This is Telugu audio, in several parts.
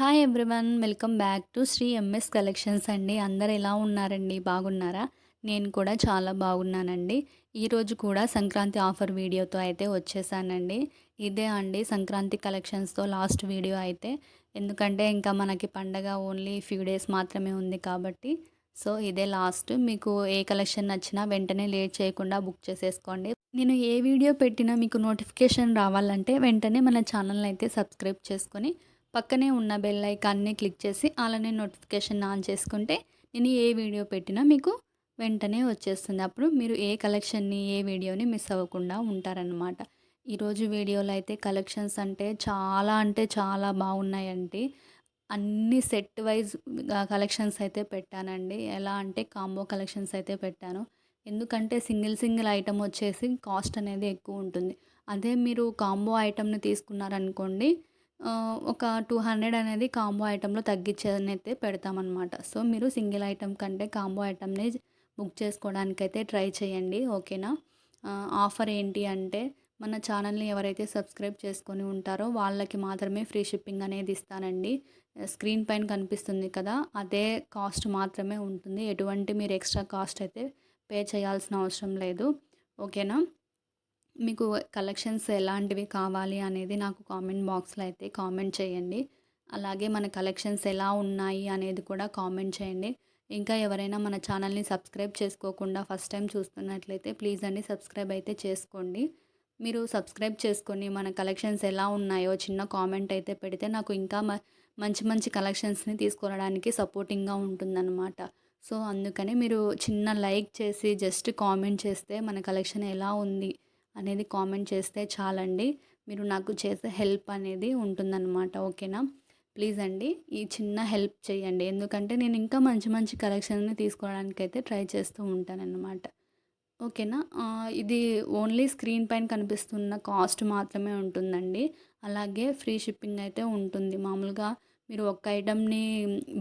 Hi everyone welcome back to Sri MS collections అండి. అందరు ఎలా ఉన్నారండి? బాగున్నారా? నేను కూడా చాలా బాగున్నానండి. ఈరోజు కూడా సంక్రాంతి ఆఫర్ వీడియోతో అయితే వచ్చేసానండి. ఇదే అండి సంక్రాంతి కలెక్షన్స్తో లాస్ట్ వీడియో అయితే. ఎందుకంటే ఇంకా మనకి పండగ ఓన్లీ ఫ్యూ డేస్ మాత్రమే ఉంది కాబట్టి. సో ఇదే లాస్ట్ మీకు ఏ కలెక్షన్ నచ్చినా వెంటనే లేట్ చేయకుండా బుక్ చేసేసుకోండి. నేను ఏ వీడియో పెట్టినా మీకు నోటిఫికేషన్ రావాలంటే వెంటనే మన ఛానల్ని అయితే సబ్స్క్రైబ్ చేసుకొని పక్కనే ఉన్న బెల్ ఐకాన్ని క్లిక్ చేసి అలానే నోటిఫికేషన్ ఆన్ చేసుకుంటే నేను ఏ వీడియో పెట్టినా మీకు వెంటనే వచ్చేస్తుంది. అప్పుడు మీరు ఏ కలెక్షన్ని ఏ వీడియోని మిస్ అవ్వకుండా ఉంటారనమాట ఈరోజు వీడియోలో అయితే కలెక్షన్స్ అంటే చాలా అంటే చాలా బాగున్నాయండి. అన్ని సెట్ వైజ్ కలెక్షన్స్ అయితే పెట్టానండి. ఎలా అంటే కాంబో కలెక్షన్స్ అయితే పెట్టాను. ఎందుకంటే సింగిల్ సింగిల్ ఐటమ్ వచ్చేసి కాస్ట్ అనేది ఎక్కువ ఉంటుంది. అదే మీరు కాంబో ఐటమ్ని తీసుకున్నారనుకోండి ఒక టూ హండ్రెడ్ అనేది కాంబో ఐటెంలో తగ్గించేదని అయితే పెడతామన్నమాట. సో మీరు సింగిల్ ఐటెం కంటే కాంబో ఐటెంని బుక్ చేసుకోవడానికైతే ట్రై చేయండి ఓకేనా? ఆఫర్ ఏంటి అంటే మన ఛానల్ని ఎవరైతే సబ్స్క్రైబ్ చేసుకొని ఉంటారో వాళ్ళకి మాత్రమే ఫ్రీ షిప్పింగ్ అనేది ఇస్తానండి. స్క్రీన్ పైన కనిపిస్తుంది కదా అదే కాస్ట్ మాత్రమే ఉంటుంది. ఎటువంటి మీరు ఎక్స్ట్రా కాస్ట్ అయితే పే చేయాల్సిన అవసరం లేదు ఓకేనా? మీకు కలెక్షన్స్ ఎలాంటివి కావాలి అనేది నాకు కామెంట్ బాక్స్లో అయితే కామెంట్ చేయండి. అలాగే మన కలెక్షన్స్ ఎలా ఉన్నాయి అనేది కూడా కామెంట్ చేయండి. ఇంకా ఎవరైనా మన ఛానల్ని సబ్స్క్రైబ్ చేసుకోకుండా ఫస్ట్ టైం చూస్తున్నట్లయితే ప్లీజ్ అండి సబ్స్క్రైబ్ అయితే చేసుకోండి. మీరు సబ్స్క్రైబ్ చేసుకొని మన కలెక్షన్స్ ఎలా ఉన్నాయో చిన్న కామెంట్ అయితే పెడితే నాకు ఇంకా మంచి మంచి కలెక్షన్స్ని తీసుకురావడానికి సపోర్టింగ్గా ఉంటుందన్నమాట. సో అందుకని మీరు చిన్న లైక్ చేసి జస్ట్ కామెంట్ చేస్తే మన కలెక్షన్ ఎలా ఉంది అనేది కామెంట్ చేస్తే చాలండి. మీరు నాకు చేసే హెల్ప్ అనేది ఉంటుందన్నమాట ఓకేనా? ప్లీజ్ అండి ఈ చిన్న హెల్ప్ చేయండి. ఎందుకంటే నేను ఇంకా మంచి మంచి కలెక్షన్ని తీసుకోవడానికి అయితే ట్రై చేస్తూ ఉంటానన్నమాట. ఓకేనా? ఇది ఓన్లీ స్క్రీన్ పైన కనిపిస్తున్న కాస్ట్ మాత్రమే ఉంటుందండి. అలాగే ఫ్రీ షిప్పింగ్ అయితే ఉంటుంది. మామూలుగా మీరు ఒక్క ఐటమ్ని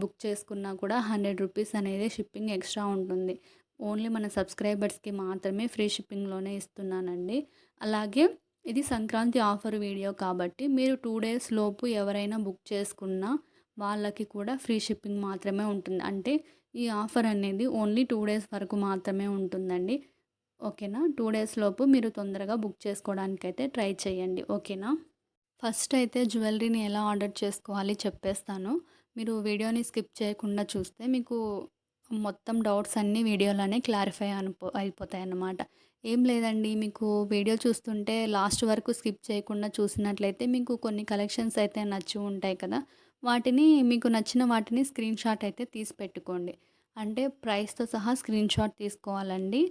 బుక్ చేసుకున్నా కూడా హండ్రెడ్ రూపీస్ అనేది షిప్పింగ్ ఎక్స్ట్రా ఉంటుంది. ఓన్లీ మన సబ్స్క్రైబర్స్కి మాత్రమే ఫ్రీ షిప్పింగ్లోనే ఇస్తున్నానండి. అలాగే ఇది సంక్రాంతి ఆఫర్ వీడియో కాబట్టి మీరు టూ డేస్ లోపు ఎవరైనా బుక్ చేసుకున్నా వాళ్ళకి కూడా ఫ్రీ షిప్పింగ్ మాత్రమే ఉంటుంది. అంటే ఈ ఆఫర్ అనేది ఓన్లీ టూ డేస్ వరకు మాత్రమే ఉంటుందండి. ఓకేనా? టూ డేస్ లోపు మీరు తొందరగా బుక్ చేసుకోవడానికి అయితే ట్రై చేయండి. ఓకేనా? ఫస్ట్ అయితే జ్యువెలరీని ఎలా ఆర్డర్ చేసుకోవాలి చెప్పేస్తాను. మీరు వీడియోని స్కిప్ చేయకుండా చూస్తే మీకు మొత్తం డౌట్స్ అన్నీ వీడియోలోనే క్లారిఫై అనుపో అయిపోతాయి అన్నమాట ఏం లేదండి మీకు వీడియో చూస్తుంటే లాస్ట్ వరకు స్కిప్ చేయకుండా చూసినట్లయితే మీకు కొన్ని కలెక్షన్స్ అయితే నచ్చి ఉంటాయి కదా వాటిని మీకు నచ్చిన వాటిని స్క్రీన్ షాట్ అయితే తీసి పెట్టుకోండి. అంటే ప్రైస్తో సహా స్క్రీన్ షాట్ తీసుకోవాలండి.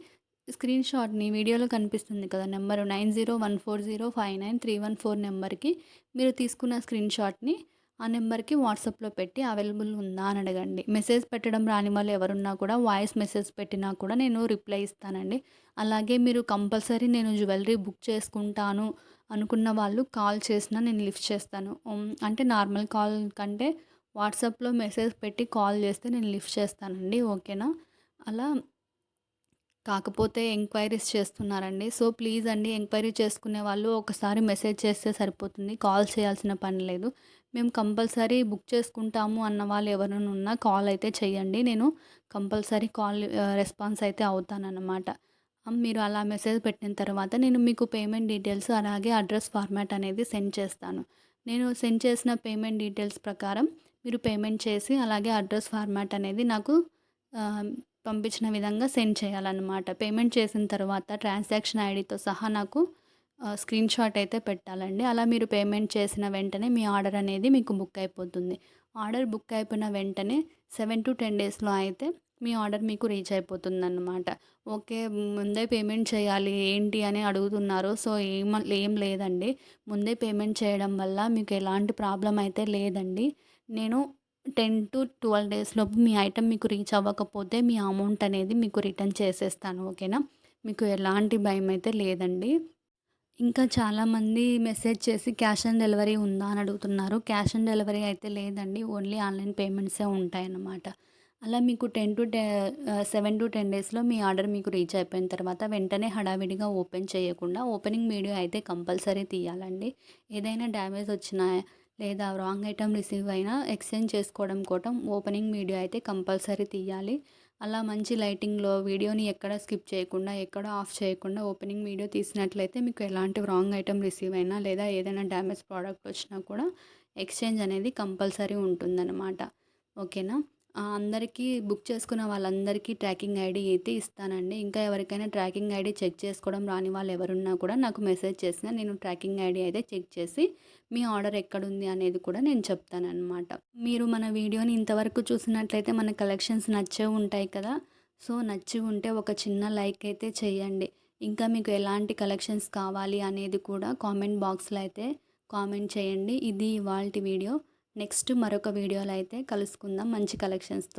స్క్రీన్ షాట్ని వీడియోలో కనిపిస్తుంది కదా number nine zero one four zero five nine three one four నెంబర్కి మీరు తీసుకున్న స్క్రీన్ షాట్ని ఆ నెంబర్కి వాట్సాప్లో పెట్టి అవైలబుల్ ఉందా అని అడగండి. మెసేజ్ పెట్టడం రాని వాళ్ళు ఎవరున్నా కూడా వాయిస్ మెసేజ్ పెట్టినా కూడా నేను రిప్లై ఇస్తానండి. అలాగే మీరు కంపల్సరీ నేను జ్యువెలరీ బుక్ చేసుకుంటాను అనుకున్న వాళ్ళు కాల్ చేసినా నేను లిఫ్ట్ చేస్తాను. అంటే నార్మల్ కాల్ కంటే వాట్సాప్లో మెసేజ్ పెట్టి కాల్ చేస్తే నేను లిఫ్ట్ చేస్తానండి. ఓకేనా? అలా కాకపోతే ఎంక్వైరీస్ చేస్తున్నారండి. సో ప్లీజ్ అండి ఎంక్వైరీ చేసుకునే వాళ్ళు ఒకసారి మెసేజ్ చేస్తే సరిపోతుంది. కాల్ చేయాల్సిన పని లేదు. మేము కంపల్సరీ బుక్ చేసుకుంటాము అన్న వాళ్ళు ఎవరైనా ఉన్నా కాల్ అయితే చేయండి. నేను కంపల్సరీ కాల్ రెస్పాన్స్ అయితే అవుతానన్నమాట. మీరు అలా మెసేజ్ పెట్టిన తర్వాత నేను మీకు పేమెంట్ డీటెయిల్స్ అలాగే అడ్రస్ ఫార్మాట్ అనేది సెండ్ చేస్తాను. నేను సెండ్ చేసిన పేమెంట్ డీటెయిల్స్ ప్రకారం మీరు పేమెంట్ చేసి అలాగే అడ్రస్ ఫార్మాట్ అనేది నాకు పంపించిన విధంగా సెండ్ చేయాలన్నమాట. పేమెంట్ చేసిన తర్వాత ట్రాన్సాక్షన్ ఐడితో సహా నాకు స్క్రీన్ షాట్ అయితే పెట్టాలండి. అలా మీరు పేమెంట్ చేసిన వెంటనే మీ ఆర్డర్ అనేది మీకు బుక్ అయిపోతుంది. ఆర్డర్ బుక్ అయిపోయిన వెంటనే సెవెన్ టు టెన్ డేస్లో అయితే మీ ఆర్డర్ మీకు రీచ్ అయిపోతుంది అన్నమాట ఓకే ముందే పేమెంట్ చేయాలి ఏంటి అని అడుగుతున్నారు సో ఏం ఏం లేదండి. ముందే పేమెంట్ చేయడం వల్ల మీకు ఎలాంటి ప్రాబ్లం అయితే లేదండి. నేను టెన్ టు ట్వెల్వ్ డేస్లోపు మీ ఐటెం మీకు రీచ్ అవ్వకపోతే మీ అమౌంట్ అనేది మీకు రిటర్న్ చేసేస్తాను ఓకేనా? మీకు ఎలాంటి భయం అయితే లేదండి. ఇంకా చాలామంది మెసేజ్ చేసి క్యాష్ ఆన్ డెలివరీ ఉందా అని అడుగుతున్నారు. క్యాష్ ఆన్ డెలివరీ అయితే లేదండి. ఓన్లీ ఆన్లైన్ పేమెంట్సే ఉంటాయన్నమాట. అలా మీకు టెన్ టు టె సెవెన్ టు టెన్ డేస్లో మీ ఆర్డర్ మీకు రీచ్ అయిపోయిన తర్వాత వెంటనే హడావిడిగా ఓపెన్ చేయకుండా ఓపెనింగ్ వీడియో అయితే కంపల్సరీ తీయాలండి. ఏదైనా డ్యామేజ్ వచ్చినా లేదా రాంగ్ ఐటమ్ రిసీవ్ అయినా ఎక్స్చేంజ్ చేసుకోవడం కోసం ఓపెనింగ్ వీడియో అయితే కంపల్సరీ తీయాలి. అలా మంచి లైటింగ్లో వీడియోని ఎక్కడ స్కిప్ చేయకుండా ఎక్కడ ఆఫ్ చేయకుండా ఓపెనింగ్ వీడియో తీసినట్లయితే మీకు ఎలాంటి రాంగ్ ఐటమ్ రిసీవ్ అయినా లేదా ఏదైనా డ్యామేజ్ ప్రోడక్ట్ వచ్చినా కూడా ఎక్స్చేంజ్ అనేది కంపల్సరీ ఉంటుందన్నమాట. ఓకేనా? అందరికీ బుక్ చేసుకున్న వాళ్ళందరికీ ట్రాకింగ్ ఐడి అయితే ఇస్తానండి. ఇంకా ఎవరికైనా ట్రాకింగ్ ఐడి చెక్ చేసుకోవడం రాని వాళ్ళు ఎవరున్నా కూడా నాకు మెసేజ్ చేసినా నేను ట్రాకింగ్ ఐడి అయితే చెక్ చేసి మీ ఆర్డర్ ఎక్కడుంది అనేది కూడా నేను చెప్తానన్నమాట. మీరు మన వీడియోని ఇంతవరకు చూసినట్లయితే మన కలెక్షన్స్ నచ్చే ఉంటాయి కదా. సో నచ్చి ఉంటే ఒక చిన్న లైక్ అయితే చేయండి. ఇంకా మీకు ఎలాంటి కలెక్షన్స్ కావాలి అనేది కూడా కామెంట్ బాక్స్లో అయితే కామెంట్ చేయండి. ఇది ఇవాళ వీడియో. నెక్స్ట్ మరొక వీడియోలో అయితే కలుసుకుందాం మంచి కలెక్షన్స్తో.